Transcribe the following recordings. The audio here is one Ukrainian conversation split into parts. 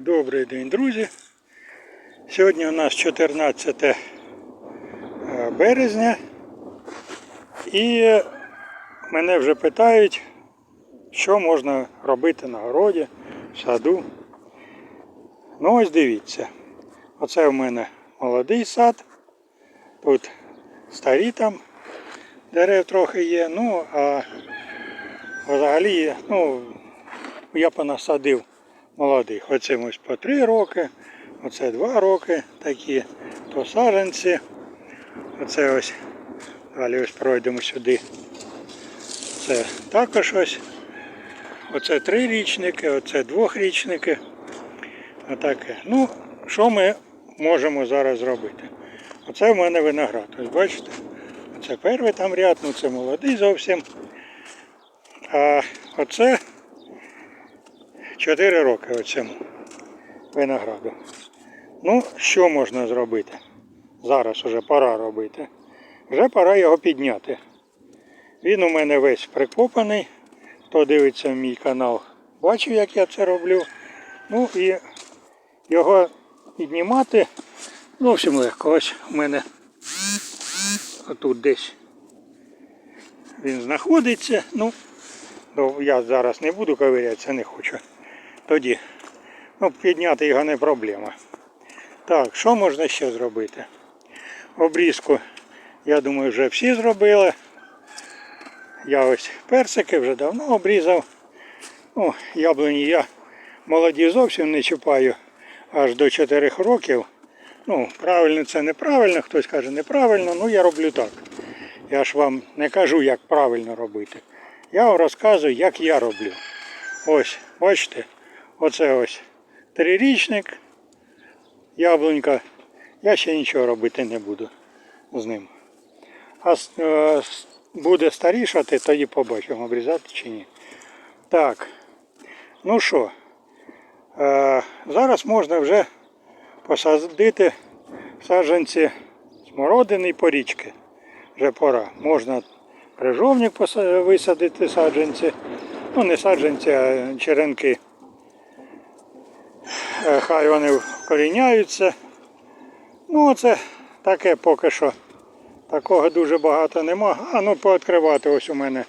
Добрий день, друзі. Сьогодні у нас 14 е, березня і мене вже питають, що можна робити на городі, в саду. Ну ось дивіться. Оце у мене молодий сад. Тут старі там дерев трохи є. Ну, а взагалі, ну, я понасадив молодих. Оце ось по 3 роки, оце 2 роки такі, то саджанці. Оце ось, далі ось пройдемо сюди. Це також ось. Оце трирічники, оце двохрічники. Отаке. Ну, що ми можемо зараз зробити? Оце в мене виноград. Ось бачите? Оце перший там ряд, ну це молодий зовсім. А оце 4 роки оцьому винограду. Ну, що можна зробити? Зараз уже пора робити. Вже пора його підняти. Він у мене весь прикопаний. Хто дивиться мій канал, бачив, як я це роблю. Ну і його піднімати зовсім легко. Ось у мене отут десь він знаходиться. Ну, ну, я зараз не буду ковирятися, не хочу. Тоді ну, підняти його не проблема. Так, що можна ще зробити? Обрізку, я думаю, вже всі зробили. Я ось персики вже давно обрізав. Ну, яблуні я молоді зовсім не чіпаю аж до 4 років. Ну, правильно це неправильно, хтось каже неправильно, ну я роблю так. Я ж вам не кажу, як правильно робити. Я вам розказую, як я роблю. Ось, бачите, оце ось трирічник, яблунька. Я ще нічого робити не буду з ним. А е, буде старішати, тоді побачимо, обрізати чи ні. Так, ну що, е, зараз можна вже посадити саджанці смородини і порічки. Вже пора. Можна крижовник висадити саджанці. Ну, не саджанці, а черенки. Е, Хай вони вкоріняються. Ну, оце таке поки що. Такого дуже багато нема. А ну пооткривати ось у мене.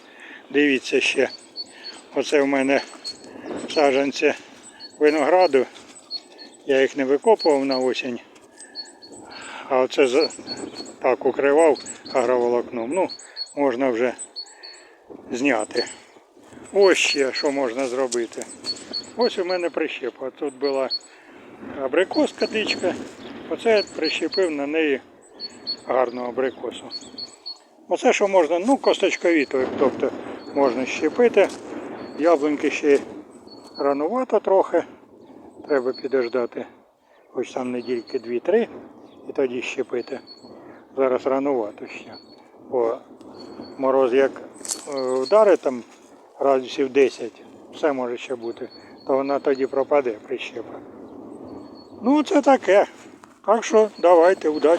Дивіться ще. Оце у мене саджанці винограду. Я їх не викопував на осінь. А оце так укривав агроволокном. Ну, можна вже зняти. Ось ще що можна зробити. Ось у мене прищепа. Тут була абрикоска дичка. Оце я прищепив на неї гарну абрикосу. Оце що можна, ну, косточковіто, тобто можна щепити. Яблуньки ще ранувато трохи. Треба підождати. Ось там недільки 2-3 і тоді щепити. Зараз ранувато ще. Бо мороз як е, вдарить там градусів 10, все може ще бути, то вона тоді пропаде прищепа. Ну це таке. Так що давайте, удачі.